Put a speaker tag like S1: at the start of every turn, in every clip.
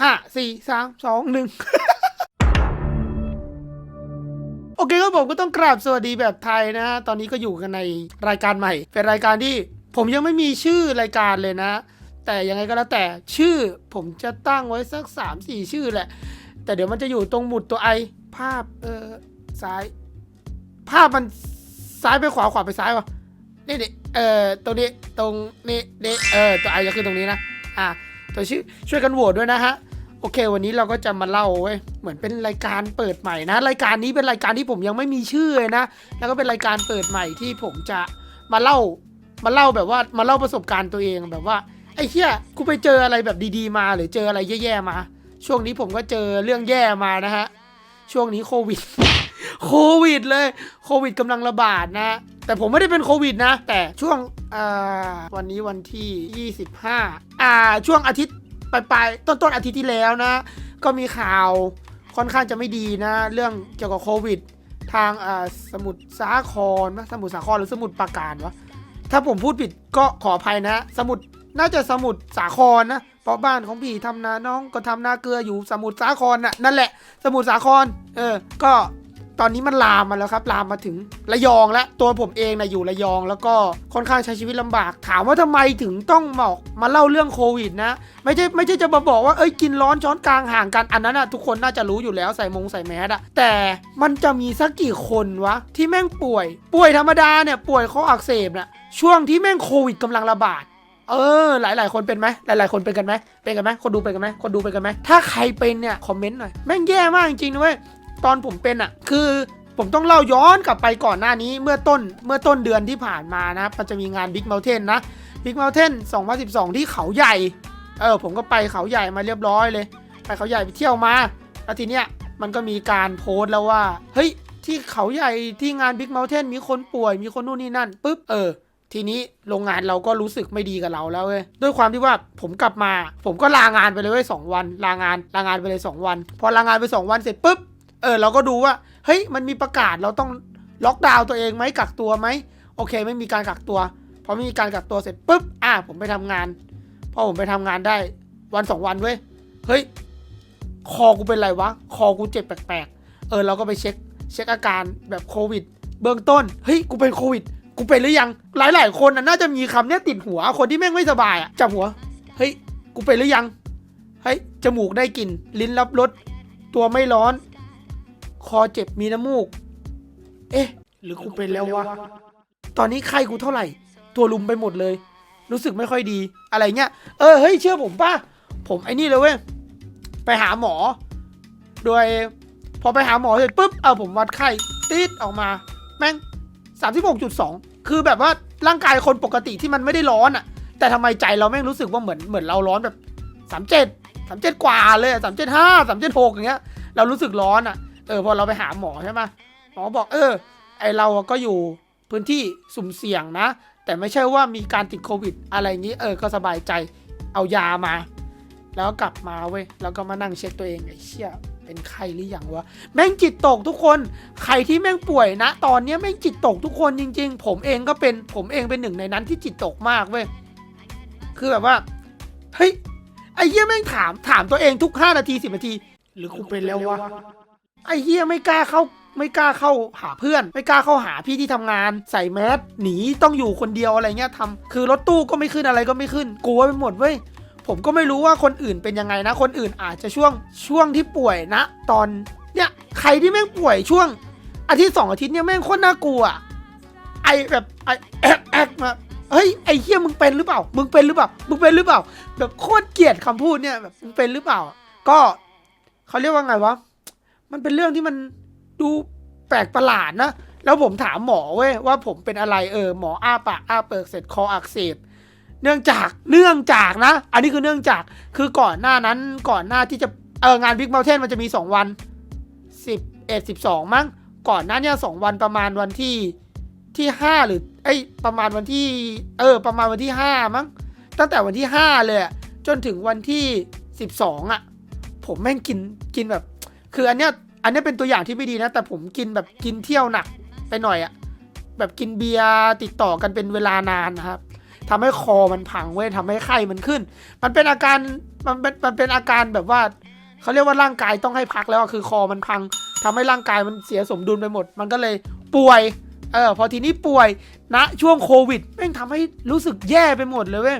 S1: ห้าสี่สามสองหนึ่งโอเคครับผมก็ต้องกราบสวัสดีแบบไทยนะฮะ ตอนนี้ก็อยู่กันในรายการใหม่ เป็นรายการที่ผมยังไม่มีชื่อรายการเลยนะ แต่ยังไงก็แล้วแต่ชื่อผมจะตั้งไว้สักสามสี่ชื่อแหละ แต่เดี๋ยวมันจะอยู่ตรงหมุดตัวไอภาพเออซ้าย ภาพมันซ้ายไปขวาขวาไปซ้ายวะนี่เดิเออตรงนี้ตรงนี้นี่เออตัวไอจะขึ้นตรงนี้นะ อะตัวชื่อช่วยกันโหวตด้วยนะฮะ โอเค วันนี้เราก็จะมาเล่าเว้ยเหมือนเป็นรายการเปิดใหม่นะ รายการนี้เป็นรายการที่ผมยังไม่มีชื่อเลยนะ แล้วก็เป็นรายการเปิดใหม่ที่ผมจะมาเล่า มาเล่าแบบว่ามาเล่าประสบการณ์ตัวเองแบบว่าไอ้เหี้ยกูไปเจออะไรแบบดีๆมา หรือเจออะไรแย่ๆมา ช่วงนี้ผมก็เจอเรื่องแย่มานะฮะ ช่วงนี้โควิด โควิดเลย โควิดกำลังระบาดนะ แต่ผมไม่ได้เป็นโควิดนะ แต่ช่วงวันนี้วันที่ 25 อ่า ช่วงอาทิตย์ ปลายๆต้นต้นอาทิตย์ที่แล้วนะ ก็มีข่าวค่อนข้างจะไม่ดีนะ เรื่องเกี่ยวกับโควิด ทางสมุทรสาครนะสมุทรสาครหรือสมุทรปราการวะถ้าผมพูดผิดก็ขออภัยนะ สมุทรน่าจะสมุทรสาครนะเพราะบ้านของพี่ทำนาน้องก็ทำนาเกลืออยู่สมุทรสาครน่ะนั่นแหละ สมุทรสาครเออก็ ตอนนี้มันลามมาแล้วครับ ลามมาถึงระยองแล้วตัวผมเองนะอยู่ระยอง แล้วก็ค่อนข้างใช้ชีวิตลำบาก ถามว่าทำไมถึงต้องมามาเล่าเรื่องโควิด นะ ไม่ใช่ไม่ใช่จะมาบอกว่าเอ้ยกินร้อนช้อนกลางห่างกันอันนั้นนะทุกคนน่าจะรู้อยู่แล้วใส่มงใส่แมสอะแต่มันจะมีสักกี่คนวะที่แม่งป่วย ป่วยธรรมดาเนี่ยป่วยข้ออักเสบนะช่วงที่แม่งโควิดกำลังระบาดเออ หลายหลายคนเป็นไหมหลายหลายๆคนเป็นกันไหมเป็นกันไหมคนดูเป็นกันไหมคนดูเป็นกันไหมถ้าใครเป็นเนี่ย คอมเมนต์หน่อย แม่งแย่มากจริงๆนะเว้ย ตอนผมเป็นอะ คือผมต้องเล่าย้อนกลับไปก่อนหน้านี้เมื่อต้นเมื่อต้นเดือนที่ผ่านมานะครับมันจะมีงาน Big Mountain นะ Big Mountain 2012 ที่เขาใหญ่ เออผมก็ไปเขาใหญ่มาเรียบร้อยเลย ไปเขาใหญ่ไปเที่ยวมาแล้วทีเนี้ยมันก็มีการโพสต์แล้วว่า เฮ้ย ที่เขาใหญ่ที่งาน Big Mountain มีคนป่วย มีคนนู่นนี่นั่นปุ๊บเออ ทีนี้โรงงานเราก็รู้สึกไม่ดีกับเราแล้วเว้ยด้วยความที่ว่าผมกลับมา ผมก็ลางานไปเลยเว้ยสองวัน ลางานลางานไปเลยสองวัน พอลางานไปสองวันเสร็จปุ๊บ เออเราก็ดูว่า เฮ้ยมันมีประกาศเราต้องล็อกดาวน์ตัวเองไหมกักตัวไหมโอเค ไม่มีการกักตัวพอไม่มีการกักตัวเสร็จปุ๊บอะผมไปทำงานพอผมไปทำงานได้วันสองวันเว้ยเฮ้ยคอกูเป็นไรวะคอกูเจ็บแปลกๆเออเราก็ไปเช็คเช็คอาการแบบโควิด เบื้องต้นเฮ้ยกูเป็นโควิดกูเป็นหรือยังหลาย ๆ คนน่ะน่าจะมีคำเนี้ยติดหัวคนที่แม่งไม่สบายอะจับหัวเฮ้ยกูเป็นหรือยังเฮ้ยจมูกได้กลิ่นลิ้นรับรสตัวไม่ร้อน คอเจ็บมีน้ำมูก เอ๊ะ หรือกูเป็นแล้ววะ ตอนนี้ไข้กูเท่าไหร่ ตัวลุมไปหมดเลย รู้สึกไม่ค่อยดี อะไรเงี้ย เออ เฮ้ย เชื่อผมป่ะ ผมไอ้นี่เลยเว้ย ไปหาหมอ โดย พอไปหาหมอเสร็จปุ๊บ เอาผมวัดไข้ติดออกมา แม่งสามสิบหกจุดสอง คือแบบว่าร่างกายคนปกติที่มันไม่ได้ร้อนอะแต่ทำไมใจเราแม่งรู้สึกว่าเหมือนเหมือนเราร้อนแบบสามเจ็ดสามเจ็ดกว่าเลยสามเจ็ดห้าสามเจ็ดหกอย่างเงี้ย เรารู้สึกร้อนอะ เออพอเราไปหาหมอใช่ไหมหมอบอกเออ ไอเราก็อยู่พื้นที่สุ่มเสี่ยงนะ แต่ไม่ใช่ว่ามีการติดโควิด อะไรงนี้เออก็สบายใจเอายามา แล้วกลับมาเว้ยแล้วก็มานั่งเช็คตัวเองไอ้เชี่ยเป็นใครหรืออยังวะแม่งจิตตกทุกคนใครที่แม่งป่วยนะ ตอนเนี้ยแม่งจิตตกทุกคนจริง ๆ ผมเองก็เป็นผมเองเป็นหนึ่งในนั้นที่จิตตกมากเว้ยคือแบบว่าเฮ้ยไอ้เหี้ยแม่งถามถามตัวเองทุก 5 นาที 10 นาที หรือกูเป็นแล้ววะ ไอ้เหี้ยไม่กล้าเข้าไม่กล้าเข้าหาเพื่อน ไม่กล้าเข้าหาพี่ที่ทำงาน ใส่แมสหนีต้องอยู่คนเดียวอะไรเงี้ยทำคือรถตู้ก็ไม่ขึ้นอะไรก็ไม่ขึ้นกลัวไปหมดเว้ยผมก็ไม่รู้ว่าคนอื่นเป็นยังไงนะ คนอื่นอาจจะช่วงช่วงที่ป่วยนะ ตอนเนี่ยใครที่แม่งป่วยช่วง อาทิตย์สองอาทิตย์เนี่ยแม่งโคตรน่ากลัวไอแบบไอแอกแอกมาเฮ้ยไอเฮียมึงเป็นหรือเปล่า มึงเป็นหรือเปล่า มึงเป็นหรือเปล่า แบบโคตรเกลียดคำพูดเนี่ยแบบมึงเป็นหรือเปล่า ก็เขาเรียกว่าไงวะ มันเป็นเรื่องที่มันดูแปลกประหลาดนะ แล้วผมถามหมอเว้ยว่าผมเป็นอะไรเออหมออ้าปากอ้าเปิกเสร็จคออักเสบเนื่องจากเนื่องจากนะ อันนี้คือเนื่องจากคือก่อนหน้านั้นก่อนหน้าที่จะเอองานบิ๊ก u n เทนมันจะมี 2 วัน 11 12 มั้งก่อนหน้าเนี้สองวันประมาณวันที่ที่ 5 หรือเอ้ยประมาณวันที่เออประมาณวันที่ 5 มั้งตั้งแต่วันที่ 5 เลยจนถึงวันที่ 12อะผมแม่งกินกินแบบ คืออันเนี้ยอันเนี้ยเป็นตัวอย่างที่ไม่ดีนะ แต่ผมกินแบบกินเที่ยวหนักไปหน่อยอะแบบกินเบียร์ติดต่อกันเป็นเวลานานนะครับทำให้คอมันพังเว้ยทำให้ไข้มันขึ้น มันเป็นอาการมันเป็นมันเป็นอาการแบบว่าเขาเรียกว่าร่างกายต้องให้พักแล้วคือคอมันพังทำให้ร่างกายมันเสียสมดุลไปหมด มันก็เลยป่วยเออพอทีนี้ป่วยณช่วงโควิดแม่งทำให้รู้สึกแย่ไปหมดเลยเว้ย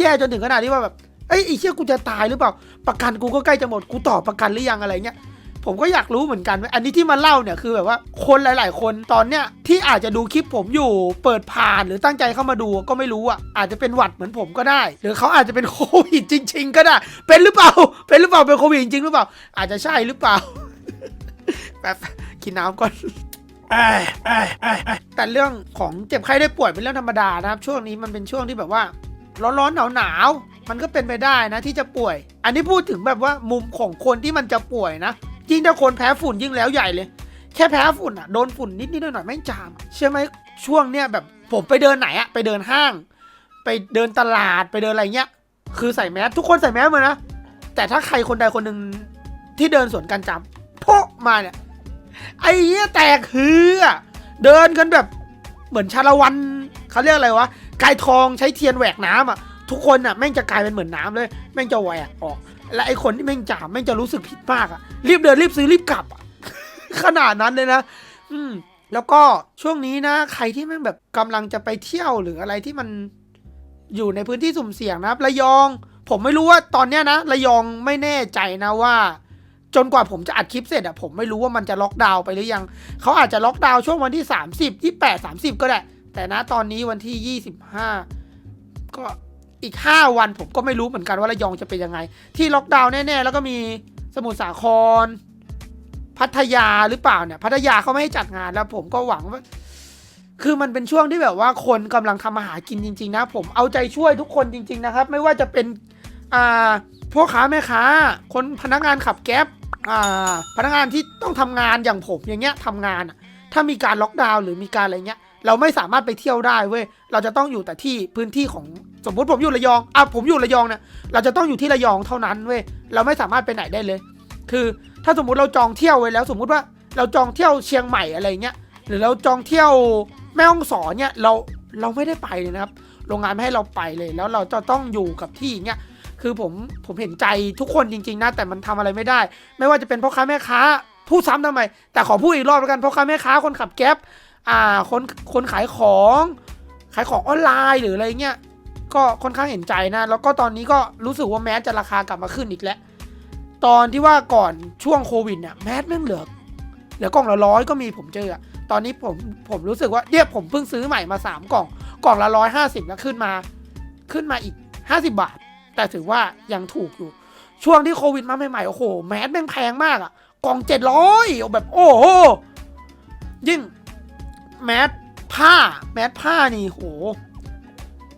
S1: แย่จนถึงขนาดที่ว่าแบบ เอ้ยไอ้เชี่ยกูจะตายหรือเปล่า ประกันกูก็ใกล้จะหมดกูต่อประกันหรือยังอะไรเงี้ยผมก็อยากรู้เหมือนกันว้ยอันนี้ที่มาเล่าเนี่ยคือแบบว่าคนหลาย ๆ คนตอนเนี้ยที่อาจจะดูคลิปผมอยู่เปิดผ่านหรือตั้งใจเข้ามาดูก็ไม่รู้อะอาจจะเป็นหวัดเหมือนผมก็ได้ หรือเขาอาจจะเป็นโควิดจริง ๆ ก็ได้ เป็นหรือเปล่า เป็นหรือเปล่าเป็นโควิดจริงหรือเปล่า อาจจะใช่หรือเปล่าแบบกินน้ำก่อนเอ้ยเอ้ยเอ้แต่เรื่องของเจ็บไข้ได้ป่วยเป็นเรื่องธรรมดานะครับ ช่วงนี้มันเป็นช่วงที่แบบว่าร้อนๆหนาวๆ มันก็เป็นไปได้นะที่จะป่วย อันนี้พูดถึงแบบว่ามุมของคนที่มันจะป่วยนะยิ่งถ้าคนแพ้ฝุ่นยิ่งแล้วใหญ่เลย แค่แพ้ฝุ่นอะโดนฝุ่นนิดนิดหน่อยหน่อยๆแม่งจามเชื่อไหมช่วงเนี้ยแบบผมไปเดินไหนอะไปเดินห้าง ไปเดินตลาดไปเดินอะไรเงี้ย คือใส่แมสทุกคนใส่แมสหมานะแต่ถ้าใครคนใดคนหนึ่งที่เดินสวนกันจามโพะมาเนี่ยไอ้เหี้ยแตกฮือเดินกันแบบเหมือนชาละวันเขาเรียกอะไรวะกายทองใช้เทียนแหวกน้ำอะ ทุกคนอะแม่งจะกลายเป็นเหมือนน้ำเลยแม่งจะแหวกออก และไอ้คนที่แม่งจ่าแม่งจะรู้สึกผิดมากอะรีบเดินรีบซื้อรีบกลับอะขนาดนั้นเลยนะ อืม แล้วก็ช่วงนี้นะ ใครที่แม่งแบบกำลังจะไปเที่ยวหรืออะไรที่มันอยู่ในพื้นที่สุ่มเสี่ยงนะครับระยอง ผมไม่รู้ว่าตอนเนี้ยนะระยองไม่แน่ใจนะว่า จนกว่าผมจะอัดคลิปเสร็จอะผมไม่รู้ว่ามันจะล็อกดาวน์ไปหรือยังเขาอาจจะล็อกดาวน์ช่วงวันที่ 30 28 30 ก็ได้ แต่นะตอนนี้วันที่ 25 ก็ อีก 5 วันผมก็ไม่รู้เหมือนกันว่าระยองจะเป็นยังไง ที่ล็อกดาวน์แน่ๆ แล้วก็มีสมุทรสาคร พัทยาหรือเปล่าเนี่ย พัทยาเขาไม่ให้จัดงานแล้วผมก็หวังว่า คือมันเป็นช่วงที่แบบว่าคนกำลังทำมาหากินจริง ๆ นะ ผมเอาใจช่วยทุกคนจริง ๆ นะครับ ไม่ว่าจะเป็นอ่าพ่อค้าแม่ค้า คนพนักงานขับแก๊ปอ่าพนักงานที่ต้องทำงานอย่างผมอย่างเงี้ยทำงานถ้ามีการล็อกดาวน์หรือมีการอะไรเงี้ยเราไม่สามารถไปเที่ยวได้เว้ย เราจะต้องอยู่แต่ที่พื้นที่ของ สมมติผมอยู่ระยองอะผมอยู่ระยองเนี่ยเราจะต้องอยู่ที่ระยองเท่านั้นเว้ยเราไม่สามารถไปไหนได้เลย คือถ้าสมมุติเราจองเที่ยวไว้แล้ว สมมุติว่าเราจองเที่ยวเชียงใหม่อะไรเงี้ยหรือเราจองเที่ยวแม่ฮ่องสอนเนี่ยเราเราไม่ได้ไปเลยนะครับ โรงงานไม่ให้เราไปเลย แล้วเราจะต้องอยู่กับที่เงี้ยคือผมผมเห็นใจทุกคนจริง ๆนะแต่มันทำอะไรไม่ได้ ไม่ว่าจะเป็นพ่อค้าแม่ค้าพูดซ้ำทำไม แต่ขอพูดอีกรอบแล้วกันพ่อค้าแม่ค้าคนขับแก๊ปอ่าคนคนขายของ ขายของออนไลน์หรืออะไรเงี้ย ก็ค่อนข้างเห็นใจนะ แล้วก็ตอนนี้ก็รู้สึกว่าแมสจะราคากลับมาขึ้นอีกแล้ว ตอนที่ว่าก่อนช่วงโควิดเนี่ยแมสแม่งเหลือเหลือกล่องละร้อยก็มีผมเจอตอนนี้ผมผมรู้สึกว่าเนี่ยผมเพิ่งซื้อใหม่มาสามกล่อง กล่องละร้อยห้าสิบแล้วขึ้นมาขึ้นมาอีกห้าสิบาท แต่ถือว่ายังถูกอยู่ ช่วงที่โควิดมาใหม่ๆโอ้โหแมสแม่งแพงมากอะกล่องเจ็ดร้อยแบบโอ้โหยิ่งแมสผ้าแมสผ้านี่โห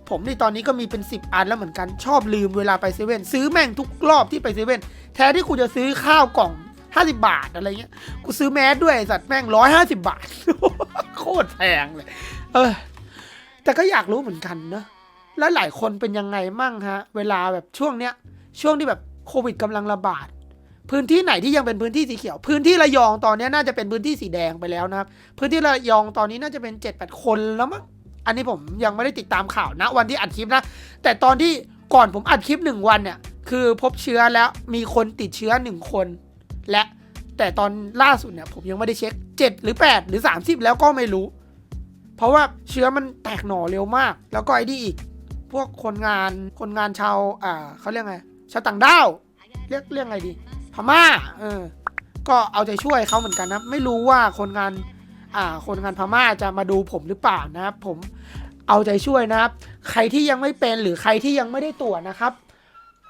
S1: ผมนี่ตอนนี้ก็มีเป็นสิบอันแล้วเหมือนกันชอบลืมเวลาไปเซเว่นซื้อแม่งทุกรอบที่ไปเซเว่นแทนที่กูจะซื้อข้าวกล่องห้าสิบาทอะไรเงี้ยกูซื้อแมสด้วยสัตว์แม่งร้อยห้าสิบาท โคตรแพงเลย เออ แต่ก็อยากรู้เหมือนกันเนอะแล้วหลายคนเป็นยังไงมั่งฮะ เวลาแบบช่วงเนี้ย ช่วงที่แบบโควิดกำลังระบาดพื้นที่ไหนที่ยังเป็นพื้นที่สีเขียว พื้นที่ระยองตอนนี้น่าจะเป็นพื้นที่สีแดงไปแล้วนะครับ พื้นที่ระยองตอนนี้น่าจะเป็น7จ็ดแปดคนแล้วมั้ง อันนี้ผมยังไม่ได้ติดตามข่าวนะวันที่อัดคลิปนะ แต่ตอนที่ก่อนผมอัดคลิปหนึ่งวันเนี่ย คือพบเชื้อแล้วมีคนติดเชื้อหนึ่งคน และแต่ตอนล่าสุดเนี่ยผมยังไม่ได้เช็ค 7 หรือ 8 หรือ 30 แล้วก็ไม่รู้ เพราะว่าเชื้อมันแตกหน่อเร็วมาก แล้วก็ไอ้นี่อีก พวกคนงานคนงานชาวอ่าเขาเรียกไงชาวต่างด้าวเรียกเรียกไงดีพม่าเออก็เอาใจช่วยเขาเหมือนกันนะ ไม่รู้ว่าคนงาน คนงานพม่าจะมาดูผมหรือเปล่านะครับผมเอาใจช่วยนะครับ ใครที่ยังไม่เป็นหรือใครที่ยังไม่ได้ตรวจนะครับ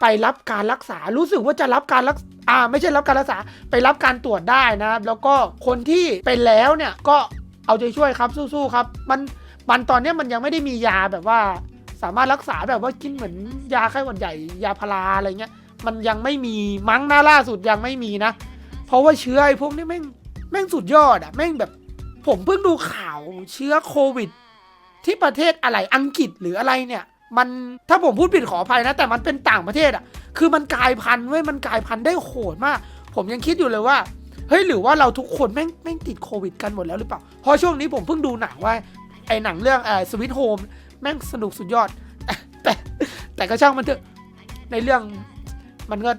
S1: ไปรับการรักษารู้สึกว่าจะรับการรักอ่าไม่ใช่รับการรักษาไปรับการตรวจได้นะครับ แล้วก็คนที่เป็นแล้วเนี่ยก็เอาใจช่วยครับสู้ๆครับ มันมันตอนนี้มันยังไม่ได้มียาแบบว่า สามารถรักษาแบบว่ากินเหมือนยาไข้หวัดใหญ่ยาพาราอะไรเงี้ยมันยังไม่มีมั้งนะล่าสุดยังไม่มีนะ เพราะว่าเชื้อไอ้พวกนี้แม่งแม่งสุดยอดอะแม่งแบบ ผมเพิ่งดูข่าวเชื้อโควิด ที่ประเทศอะไรอังกฤษหรืออะไรเนี่ย มันถ้าผมพูดผิดขออภัยนะ แต่มันเป็นต่างประเทศอะคือมันกลายพันธุ์เว้ยมันกลายพันธุ์ได้โหดมาก ผมยังคิดอยู่เลยว่าเฮ้ยหรือว่าเราทุกคนแม่งแม่งติดโควิดกันหมดแล้วหรือเปล่าเพราะช่วงนี้ผมเพิ่งดูหนังว่าไอหนังเรื่องเอ่อสวิตโฮมแม่งสนุกสุดยอด แต่แต่แต่ก็ช่างมันเถอะในเรื่องมันก็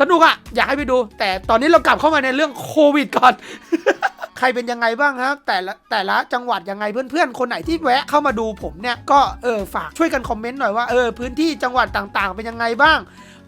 S1: สนุกอะอยากให้ไปดู แต่ตอนนี้เรากลับเข้ามาในเรื่องโควิดก่อน ใครเป็นยังไงบ้างครับแต่ละแต่ละจังหวัดยังไงเพื่อนๆ คนไหนที่แวะเข้ามาดูผมเนี่ยก็เออฝากช่วยกันคอมเมนต์หน่อยว่าเออพื้นที่จังหวัดต่างๆ เป็นยังไงบ้าง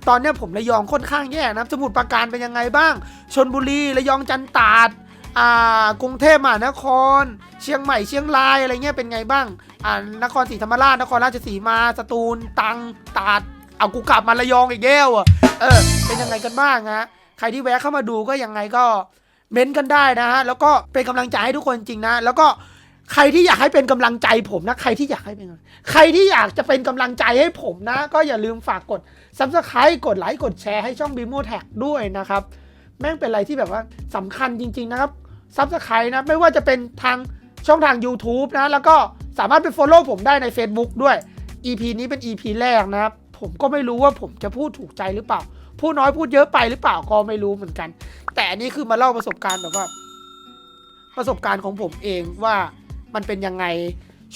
S1: ตอนนี้ผมระยองค่อนข้างแย่นะสมุทรปราการเป็นยังไงบ้าง ชนบุรีระยองจันตาดอ่ากรุงเทพมหานคร เชียงใหม่เชียงรายอะไรเงี้ยเป็นไงบ้างอ่านครศรีธรรมราชนครราชสีมาสตูลตังตาดเอากูกลับมาระยองอีกแล้วอะเออเป็นยังไงกันบ้างฮะใครที่แวะเข้ามาดูก็ยังไงก็ เม้นต์กันได้นะฮะแล้วก็เป็นกำลังใจให้ทุกคนจริงนะ แล้วก็ใครที่อยากให้เป็นกำลังใจผมนะ ใครที่อยากให้เป็น ใครที่อยากจะเป็นกำลังใจให้ผมนะ ก็อย่าลืมฝากกดซับสไครต์กดไลค์กดแชร์ให้ช่องบีโมแท็กด้วยนะครับ แม่งเป็นอะไรที่แบบว่าสำคัญจริง ๆ นะครับซับสไครต์นะ ไม่ว่าจะเป็นทางช่องทาง YouTube นะ แล้วก็สามารถไป Follow ผมได้ใน Facebook ด้วย EP นี้เป็น EP แรกนะครับ ผมก็ไม่รู้ว่าผมจะพูดถูกใจหรือเปล่า พูดน้อยพูดเยอะไปหรือเปล่าก็ไม่รู้เหมือนกัน แต่อันนี้คือมาเล่าประสบการณ์แบบว่า ประสบการณ์ของผมเองว่ามันเป็นยังไง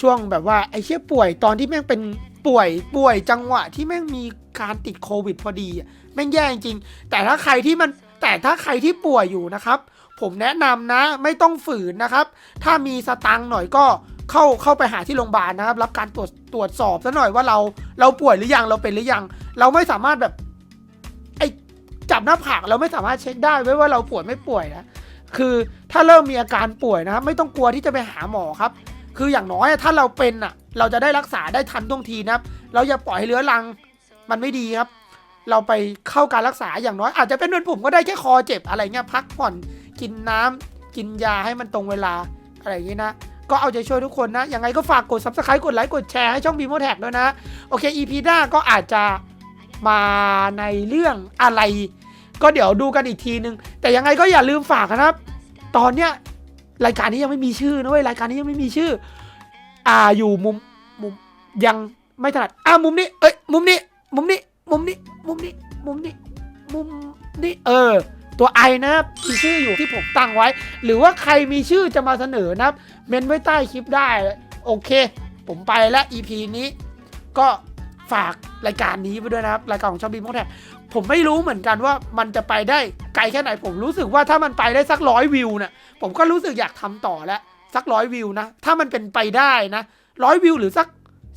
S1: ช่วงแบบว่าไอ้เชี่ยป่วยตอนที่แม่งเป็นป่วยป่วยจังหวะที่แม่งมีการติดโควิดพอดีแม่งแย่จริง แต่ถ้าใครที่มันแต่ถ้าใครที่ป่วยอยู่นะครับ ผมแนะนำนะไม่ต้องฝืนนะครับ ถ้ามีสตังค์หน่อยก็เข้าเข้าไปหาที่โรงพยาบาลนะครับ รับการตรวจตรวจสอบซะหน่อยว่าเราเราป่วยหรือยังเราเป็นหรือยัง เราไม่สามารถแบบ จับหน้าผากเราไม่สามารถเช็คได้ไว้ว่าเราป่วยไม่ป่วยนะคือถ้าเริ่มมีอาการป่วยนะครับไม่ต้องกลัวที่จะไปหาหมอครับ คืออย่างน้อยถ้าเราเป็นอะ เราจะได้รักษาได้ทันท่วงทีนะครับ เราอย่าปล่อยให้เรื้อรังมันไม่ดีครับ เราไปเข้าการรักษาอย่างน้อยอาจจะเป็นเหมือนผมก็ได้แค่คอเจ็บอะไรเงี้ยพักผ่อนกินน้ำกินยาให้มันตรงเวลาอะไรอย่างงี้นะก็เอาใจช่วยทุกคนนะ ยังไงก็ฝากกด subscribe กดไลค์ กดแชร์ให้ช่อง b ีโมแท็กด้วยนะ โอเค EP หน้าก็อาจจะ มาในเรื่องอะไร ก็เดี๋ยวดูกันอีกทีนึง แต่ยังไงก็อย่าลืมฝากนะครับ ตอนเนี้ยรายการนี้ยังไม่มีชื่อนะเว้ยรายการนี้ยังไม่มีชื่อ อ่าอยู่มุมมุมยังไม่ถนัดอ่ามุมนี้เอ้ยมุมนี้ มุมนี้ มุมนี้ มุมนี้ มุมนี้ มุมนี้ เออ ตัวไอนะครับมีชื่ออยู่ที่ผมตั้งไว้ หรือว่าใครมีชื่อจะมาเสนอนะครับ เมนไว้ใต้คลิปได้ โอเค ผมไปแล้ว EP นี้ก็ ฝากรายการนี้ไปด้วยนะครับ รายการของชอบบีมอแท็กผมไม่รู้เหมือนกันว่ามันจะไปได้ไกลแค่ไหนผมรู้สึกว่าถ้ามันไปได้สักร้อยวิวเนี่ยผมก็รู้สึกอยากทำต่อแล้วสักร้อยวิวนะถ้ามันเป็นไปได้นะร้อยวิวหรือสัก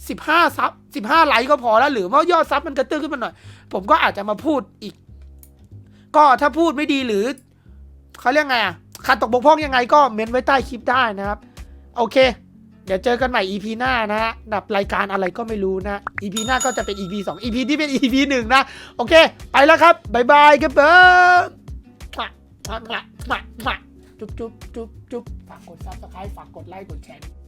S1: สิบห้าซับสิบห้าไลค์ก็พอแล้วหรือว่ายอดซับมันกระตื้อขึ้นมาหน่อย ผมก็อาจจะมาพูดอีก ก็ถ้าพูดไม่ดีหรือเขาเรียกไงอะขาดตกบกพร่องยังไงก็เมนไว้ใต้คลิปได้นะครับ โอเค เดี๋ยวเจอกันใหม่ EP หน้านะฮะแบบรายการอะไรก็ไม่รู้นะ EP หน้าก็จะเป็น EP 2 EP ที่เป็น EP 1 นะ โอเค ไปแล้วครับบายบายครับเบิร์มจุ๊บจุ๊บจุ๊บจุ๊บฝากกด subscribe ฝากกดไลค์กดแชร์